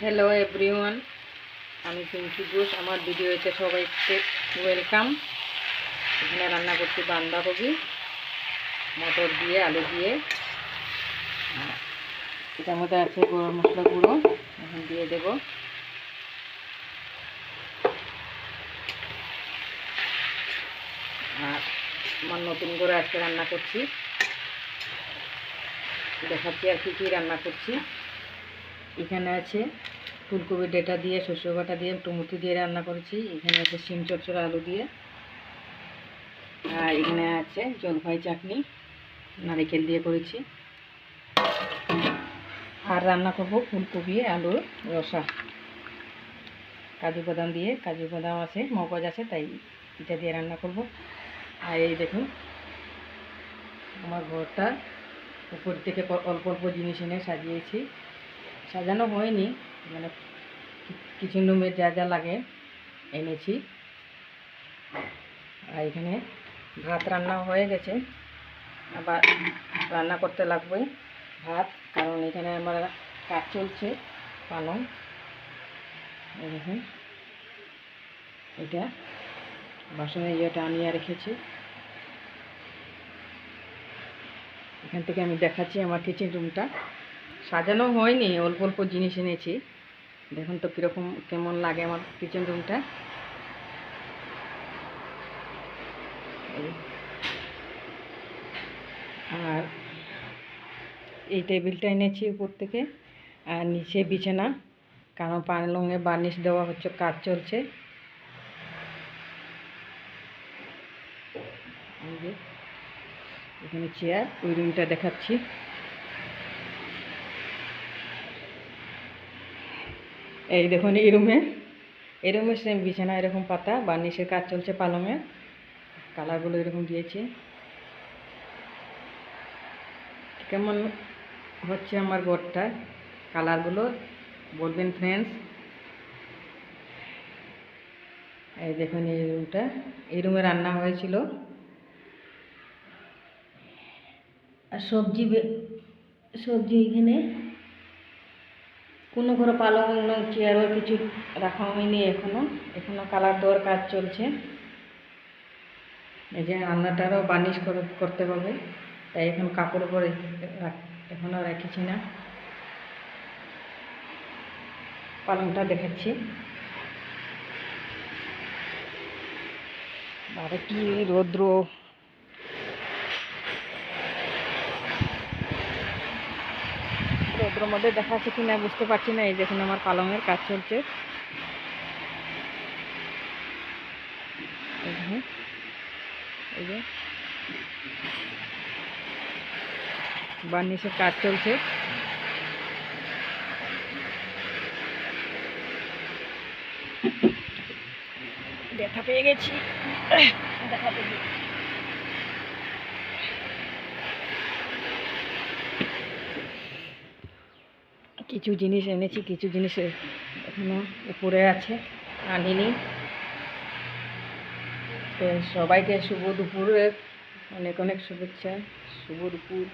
Hello everyone আমি পিঙ্কি ঘোষ, আমার ভিডিওতে সবাইকে ওয়েলকাম এখানে রান্না করছি বাঁধাকপি, মটর দিয়ে, আলু দিয়ে। এটার মধ্যে আছে গরম মশলা গুঁড়ো, এখন দিয়ে দেব। আর আমার নতুন করে আজকে রান্না করছি। দেখাচ্ছি আর কি কী রান্না করছি। এখানে আছে ফুলকপি ডেটা দিয়ে শস্য বাটা দিয়ে, টমেটো দিয়ে রান্না করেছি। এখানে আছে শিম চচ্চড়া আলু দিয়ে। আর এখানে আছে জলপাই চাটনি, নারিকেল দিয়ে করেছি। আর রান্না করব ফুলকপি, আলুর রসা। কাজু বাদাম দিয়ে, কাজু বাদাম আছে, মগজ আছে, তাই এটা দিয়ে রান্না করব। আর এই দেখুন, আমার ঘরটা উপর থেকে অল্প অল্প জিনিস এনে সাজিয়েছি। সাজানো হয়নি মানে কিচেন রুমের যা যা লাগে এনেছি। আর এখানে ভাত রান্না হয়ে গেছে। আবার রান্না করতে লাগবে ভাত, কারণ এখানে আমার কাজ চলছে পালং। এটা বাসনের ইয়েটা আনিয়ে রেখেছি। এখান থেকে আমি দেখাচ্ছি আমার কিচেন রুমটা সাজানো হয়নি, অল্প অল্প জিনিস এনেছি। দেখুন তো কীরকম, কেমন লাগে আমার কিচেন রুমটা আর এই টেবিলটা এনেছি উপর থেকে, আর নিচে বিছানা, কারণ পানলঙে বার্নিশ দেওয়া হচ্ছে, কাজ চলছে। এখানে চেয়ার ওই রুমটা দেখাচ্ছি। এই দেখুন, এই রুমে এই রুমে সেম বিছানা, এরকম পাতা, বার্নিশের কাজ চলছে পালঙের কালারগুলো এরকম দিয়েছে। কেমন হচ্ছে আমার ঘরটা কালারগুলো বলবেন ফ্রেন্ডস এই দেখুন, এই রুমটা, এই রুমে রান্না হয়েছিল। আর সবজি সবজি এখানে কোনো ঘরে পালং চেয়ারও কিছু রাখা হয়নি এখনও। এখনও কালার দেওয়ার কাজ চলছে। এই যে রান্নাটারও বার্নিশ করে- করতে হবে। তাই এখন কাপড় উপরে রাখ- এখনও রেখেছি না। পালংটা দেখাচ্ছি। আরে কি রৌদ্র। রৌদ্রের মধ্যে দেখাচ্ছে কি না বুঝতে পারছি না। এই দেখুন আমার পালংয়ের কাজ চলছে। বার্নিশের কাজ চলছে। ব্যথা পেয়ে গেছি। দেখা পেয়ে দিই। কিছু জিনিস এনেছি, কিছু জিনিস এখনও উপরে আছে, আনিনি। সবাইকে শুভ দুপুরের অনেক অনেক শুভেচ্ছা, শুভ দুপুর।